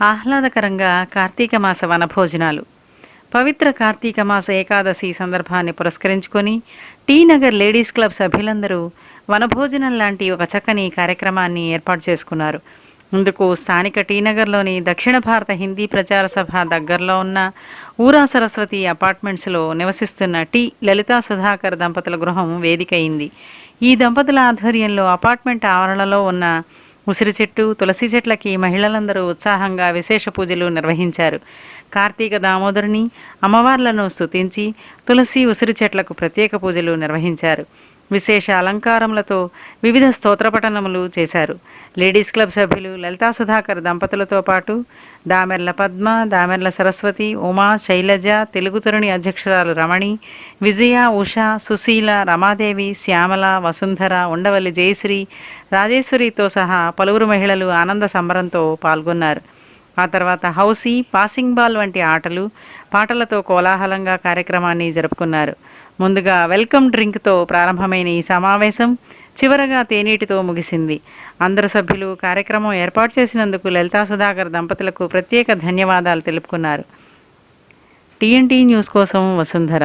ఆహ్లాదకరంగా కార్తీక మాస వనభోజనాలు. పవిత్ర కార్తీక మాస ఏకాదశి సందర్భాన్ని పురస్కరించుకొని టీ నగర్ లేడీస్ క్లబ్ సభ్యులందరూ వనభోజనం లాంటి ఒక చక్కని కార్యక్రమాన్ని ఏర్పాటు చేసుకున్నారు. ఇందుకు స్థానిక టీనగర్లోని దక్షిణ భారత హిందీ ప్రచార సభ దగ్గరలో ఉన్న ఊరా సరస్వతి అపార్ట్మెంట్స్లో నివసిస్తున్న టి లలితా సుధాకర్ దంపతుల గృహం వేదికయింది ఈ దంపతుల ఆధ్వర్యంలో అపార్ట్మెంట్ ఆవరణలో ఉన్న ఉసిరి చెట్టు తులసి చెట్లకి మహిళలందరూ ఉత్సాహంగా విశేష పూజలు నిర్వహించారు. కార్తీక దామోదరుని అమ్మవార్లను స్తుతించి తులసి ఉసిరి చెట్లకు ప్రత్యేక పూజలు నిర్వహించారు. విశేష అలంకారములతో వివిధ స్తోత్రపఠనములు చేశారు. లేడీస్ క్లబ్ సభ్యులు లలితా సుధాకర్ దంపతులతో పాటు దామెర్ల పద్మ దామెర్ల సరస్వతి ఉమా శైలజ తెలుగు తరుణి అధ్యక్షురాలు రమణి విజయ ఉష సుశీల రమాదేవి శ్యామల వసుంధర ఉండవల్లి జయశ్రీ రాజేశ్వరితో సహా పలువురు మహిళలు ఆనంద సంబరంతో పాల్గొన్నారు. ఆ తర్వాత హౌసీ పాసింగ్ బాల్ వంటి ఆటలు పాటలతో కోలాహలంగా కార్యక్రమాన్ని జరుపుకున్నారు. ముందుగా వెల్కమ్ డ్రింక్తో ప్రారంభమైన ఈ సమావేశం చివరగా తేనీటితో ముగిసింది. అందరు సభ్యులు కార్యక్రమం ఏర్పాటు చేసినందుకు లలితా సుధాకర్ దంపతులకు ప్రత్యేక ధన్యవాదాలు తెలుపుకున్నారు. టీఎన్టీ న్యూస్ కోసం వసుంధర